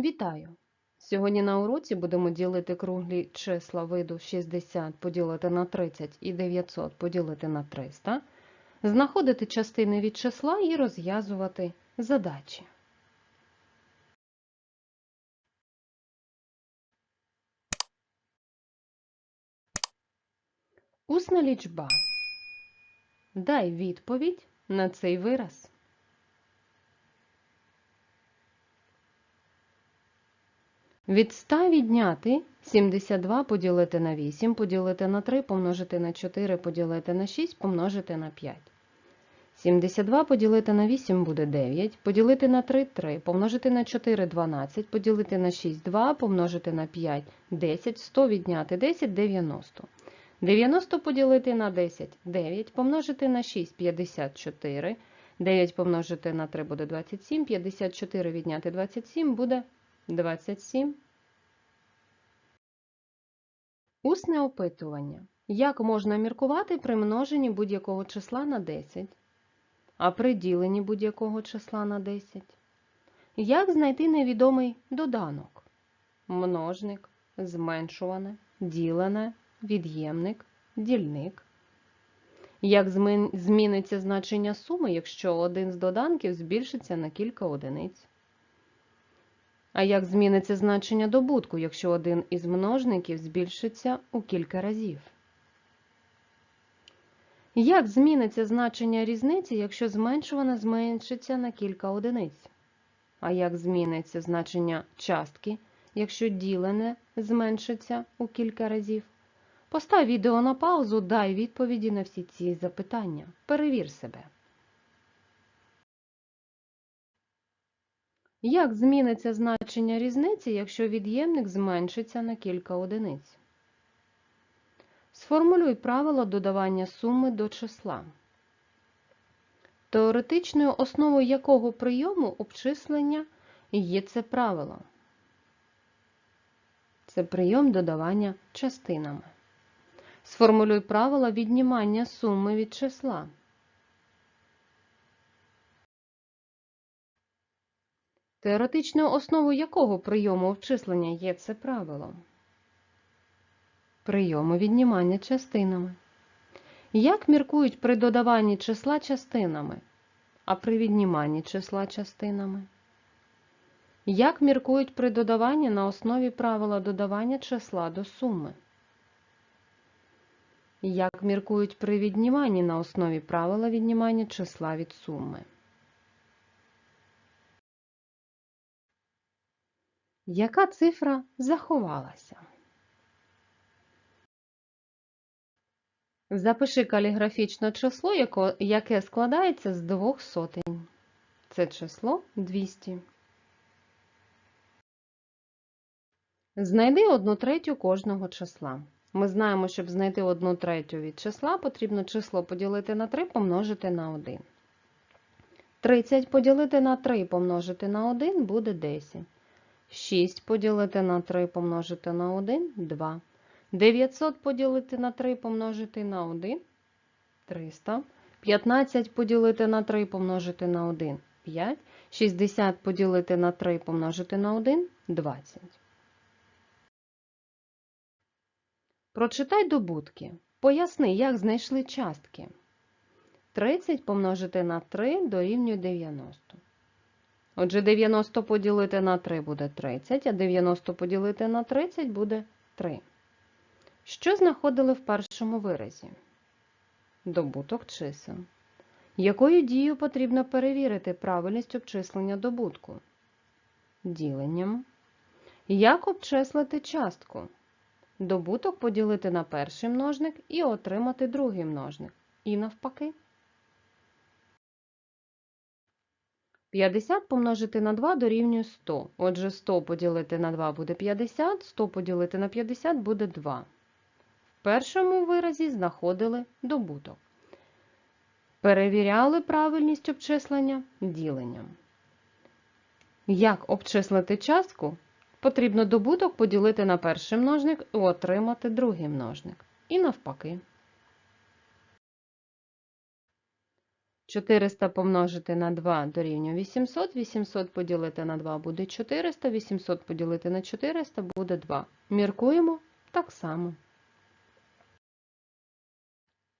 Вітаю! Сьогодні на уроці будемо ділити круглі числа виду 60 поділити на 30 і 900 поділити на 300, знаходити частини від числа і розв'язувати задачі. Усна лічба. Дай відповідь на цей вираз. Від 100 відняти 72 поділити на 8, поділити на 3, помножити на 4, поділити на 6, помножити на 5. 72 поділити на 8 буде 9, поділити на 3 – 3, помножити на 4 – 12, поділити на 6 – 2, помножити на 5 – 10, 100 відняти 10 – 90. 90 поділити на 10 – 9, помножити на 6 – 54, 9 помножити на 3 буде 27, 54 відняти 27 буде 27. Усне опитування. Як можна міркувати при множенні будь-якого числа на 10, а при діленні будь-якого числа на 10? Як знайти невідомий доданок? Множник, зменшуване, ділене, від'ємник, дільник. Як зміниться значення суми, якщо один з доданків збільшиться на кілька одиниць? А як зміниться значення добутку, якщо один із множників збільшиться у кілька разів? Як зміниться значення різниці, якщо зменшуване зменшиться на кілька одиниць? А як зміниться значення частки, якщо ділене зменшиться у кілька разів? Постав відео на паузу, дай відповіді на всі ці запитання. Перевір себе. Як зміниться значення різниці, якщо від'ємник зменшиться на кілька одиниць? Сформулюй правило додавання суми до числа. Теоретичною основою якого прийому обчислення є це правило? Це прийом додавання частинами. Сформулюй правило віднімання суми від числа. Теоретичною основою якого прийому обчислення є це правило? Прийому віднімання частинами. Як міркують при додаванні числа частинами, а при відніманні числа частинами? Як міркують при додаванні на основі правила додавання числа до суми? Як міркують при відніманні на основі правила віднімання числа від суми? Яка цифра заховалася? Запиши каліграфічне число, яке складається з двох сотень. Це число 200. Знайди одну третю кожного числа. Ми знаємо, щоб знайти одну третю від числа, потрібно число поділити на 3 помножити на 1. 30 поділити на 3 помножити на 1 буде 10. 6 поділити на 3 помножити на 1 – 2. 900 поділити на 3 помножити на 1 – 300. 15 поділити на 3 помножити на 1 – 5. 60 поділити на 3 помножити на 1 – 20. Прочитай добутки. Поясни, як знайшли частки. 30 помножити на 3 дорівнює 90. Отже, 90 поділити на 3 буде 30, а 90 поділити на 30 буде 3. Що знаходили в першому виразі? Добуток чисел. Якою дією потрібно перевірити правильність обчислення добутку? Діленням. Як обчислити частку? Добуток поділити на перший множник і отримати другий множник. І навпаки. 50 помножити на 2 дорівнює 100. Отже, 100 поділити на 2 буде 50, 100 поділити на 50 буде 2. В першому виразі знаходили добуток. Перевіряли правильність обчислення діленням. Як обчислити частку? Потрібно добуток поділити на перший множник і отримати другий множник. І навпаки. 400 помножити на 2 дорівнює 800. 800 поділити на 2 буде 400. 800 поділити на 400 буде 2. Міркуємо так само.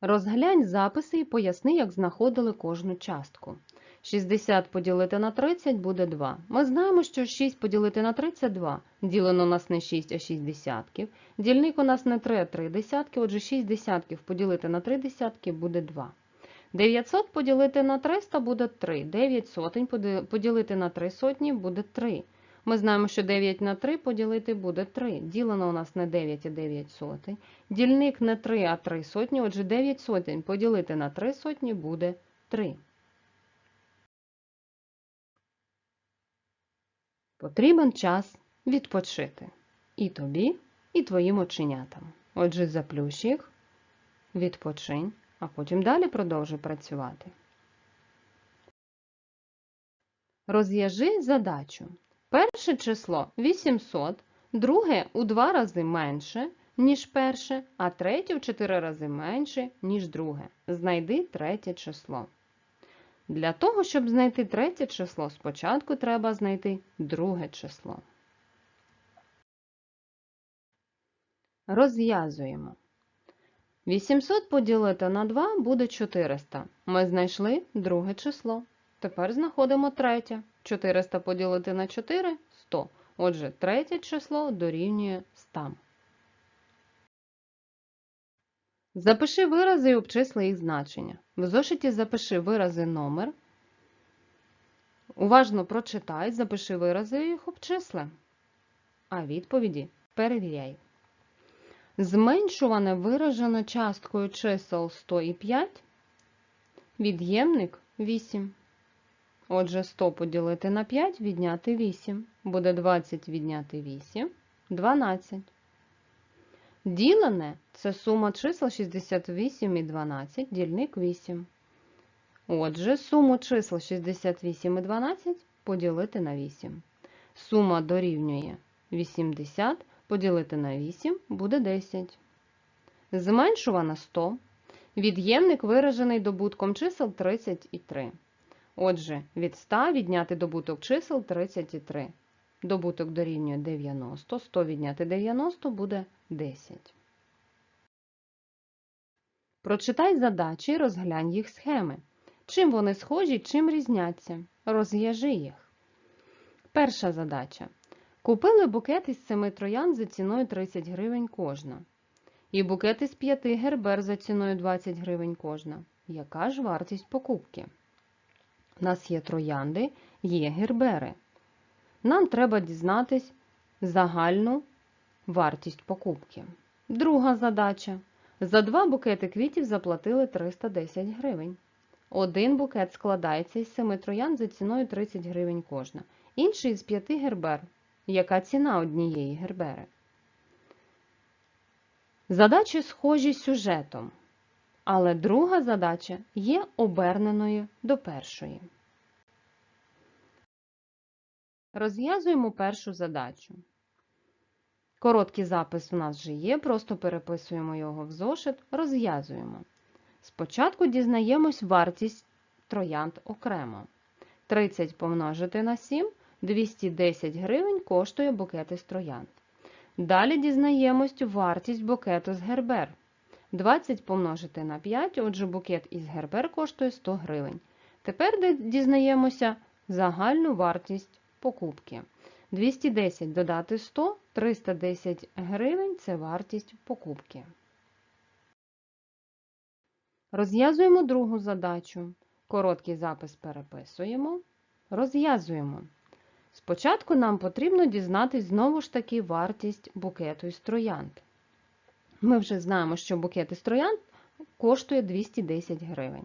Розглянь записи і поясни, як знаходили кожну частку. 60 поділити на 30 буде 2. Ми знаємо, що 6 поділити на 32. Ділено у нас не 6, а 6 десятків. Дільник у нас не 3, а 3 десятки, отже 6 десятків поділити на 3 десятки буде 2. 900 поділити на 300 буде 3. 9 сотень поділити на 3 сотні буде 3. Ми знаємо, що 9 на 3 поділити буде 3. Ділено у нас не 9, а 9 сотень. Дільник не 3, а 3 сотні, отже 9 сотень поділити на 3 сотні буде 3. Потрібен час відпочити. І тобі, і твоїм оченятам. Отже, заплющ їх, відпочинь, а потім далі продовжуй працювати. Розв'яжи задачу. Перше число 800, друге у два рази менше, ніж перше, а третє в чотири рази менше, ніж друге. Знайди третє число. Для того, щоб знайти третє число, спочатку треба знайти друге число. Розв'язуємо. 800 поділити на 2 буде 400. Ми знайшли друге число. Тепер знаходимо третє. 400 поділити на 4 – 100. Отже, третє число дорівнює 100. Запиши вирази і обчисли їх значення. В зошиті запиши вирази номер. Уважно прочитай, запиши вирази і їх обчисли. А відповіді перевіряй. Зменшуване виражено часткою чисел 100 і 5. Від'ємник 8. Отже, 100 поділити на 5 відняти 8. Буде 20 відняти 8. 12. Ділене це сума чисел 68 і 12, дільник 8. Отже, суму чисел 68 і 12 поділити на 8. Сума дорівнює 80, поділити на 8 буде 10. Зменшувана 100. Від'ємник виражений добутком чисел 30 і 3. Отже, від 100 відняти добуток чисел 33. Добуток дорівнює 90. 100 відняти 90 буде 10. Прочитай задачі і розглянь їх схеми. Чим вони схожі, чим різняться. Розв'яжи їх. Перша задача. Купили букет із 7 троян за ціною 30 гривень кожна. І букет із 5 гербер за ціною 20 гривень кожна. Яка ж вартість покупки? У нас є троянди, є гербери. Нам треба дізнатись загальну вартість покупки. Друга задача. За два букети квітів заплатили 310 гривень. Один букет складається із 7 троян за ціною 30 гривень кожна. Інший із 5 гербер. Яка ціна однієї гербери? Задачі схожі сюжетом, але друга задача є оберненою до першої. Розв'язуємо першу задачу. Короткий запис у нас вже є, просто переписуємо його в зошит, розв'язуємо. Спочатку дізнаємось вартість троянд окремо. 30 помножити на 7 – 210 гривень коштує букет із троянд. Далі дізнаємось вартість букету з гербер. 20 помножити на 5, отже букет із гербер коштує 100 гривень. Тепер дізнаємося загальну вартість покупки. 210 додати 100, 310 гривень – це вартість покупки. Розв'язуємо другу задачу. Короткий запис переписуємо. Розв'язуємо. Спочатку нам потрібно дізнатись знову ж таки вартість букету із троянд. Ми вже знаємо, що букет із троянд коштує 210 гривень.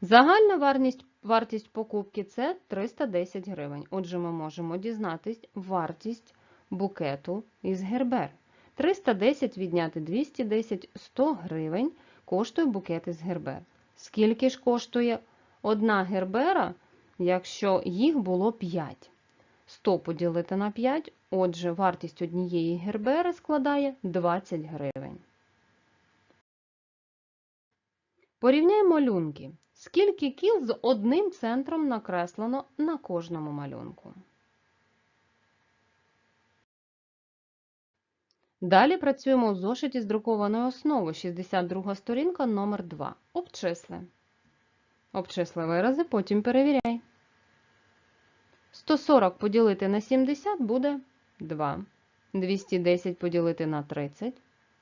Загальна вартість, покупки це 310 гривень. Отже, ми можемо дізнатись вартість букету із гербер. 310 відняти 210 100 гривень коштує букет із гербер. Скільки ж коштує одна гербера, якщо їх було 5? 100 поділити на 5, отже, вартість однієї гербери складає 20 гривень. Порівняємо малюнки. Скільки кіл з одним центром накреслено на кожному малюнку? Далі працюємо у зошиті з друкованою основою. 62 сторінка, номер 2. Обчисли. Обчисли вирази, потім перевіряй. 140 поділити на 70 буде 2. 210 поділити на 30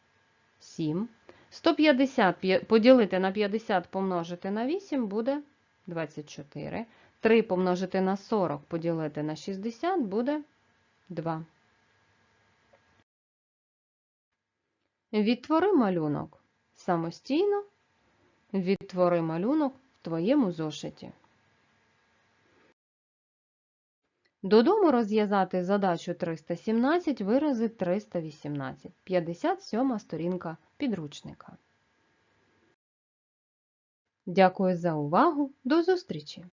– 7. 150 поділити на 50 помножити на 8 буде 24. 3 помножити на 40 поділити на 60 буде 2. Відтвори малюнок самостійно. Відтвори малюнок в твоєму зошиті. Додому розв'язати задачу 317, вирази 318. 57 сторінка підручника. Дякую за увагу. До зустрічі!